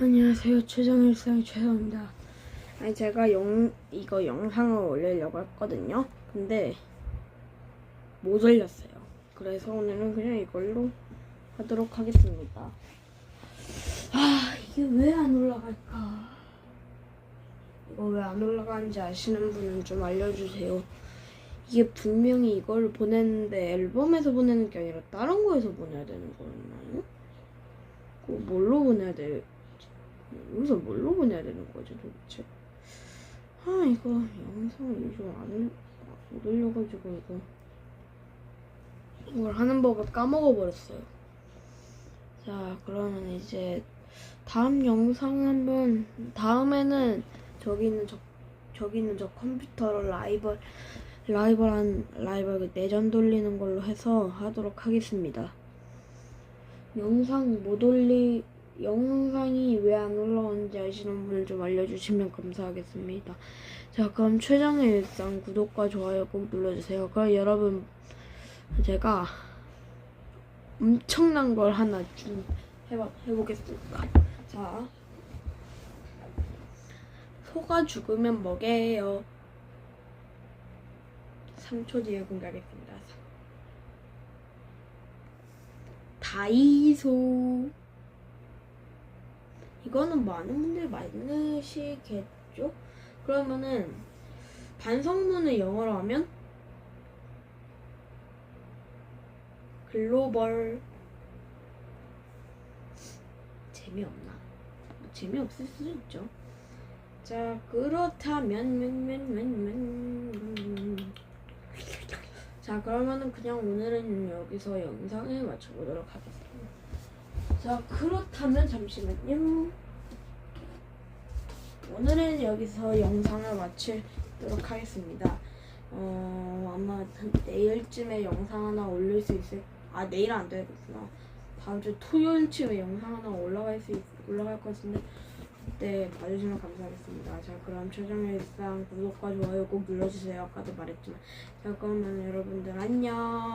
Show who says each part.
Speaker 1: 안녕하세요. 최정일상의 최성입니다. 아니 제가 영 이거 영상을 올리려고 했거든요. 근데 못 올렸어요. 그래서 오늘은 그냥 이걸로 하도록 하겠습니다. 아 이게 왜 안 올라갈까? 이거 왜 안 올라가는지 아시는 분은 좀 알려주세요. 이게 분명히 이걸 보냈는데 앨범에서 보내는 게 아니라 다른 거에서 보내야 되는 거였나요? 뭘로 보내야 돼? 여기서 뭘로 보내야 되는 거지 도대체? 아 이거 영상을 좀안 못 올려가지고 이거 이걸 하는 법을 까먹어 버렸어요. 자 그러면 이제 다음 영상 한번 다음에는 저기 있는 저 저기 있는 저 컴퓨터로 라이벌 라이벌한 라이벌 그 내전 돌리는 걸로 해서 하도록 하겠습니다. 영상 못 올리 영상이 왜 안 올라오는지 아시는 분을 좀 알려주시면 감사하겠습니다. 자 그럼 최정의 일상 구독과 좋아요 꼭 눌러주세요. 그럼 여러분 제가 엄청난 걸 하나 좀 해봐, 해보겠습니다. 자 소가 죽으면 뭐게요? 3초 뒤에 공개하겠습니다. 다이소 이거는 많은 분들이 많으시겠죠? 그러면은 반성문을 영어로 하면 글로벌 재미없나? 뭐 재미없을 수도 있죠. 자 그렇다면 면면면면 자 그러면은 그냥 오늘은 여기서 영상을 마쳐보도록 하겠습니다. 자 그렇다면 잠시만요. 오늘은 여기서 영상을 마치도록 하겠습니다. 어 아마 내일쯤에 영상 하나 올릴 수 있을 아 내일 안 되겠구나. 다음 주 토요일쯤에 영상 하나 올라갈 수 있, 올라갈 것 같은데 그때 봐주시면 감사하겠습니다. 자 그럼 최종의 일상 구독과 좋아요 꼭 눌러주세요. 아까도 말했지만 자 그러면 여러분들 안녕.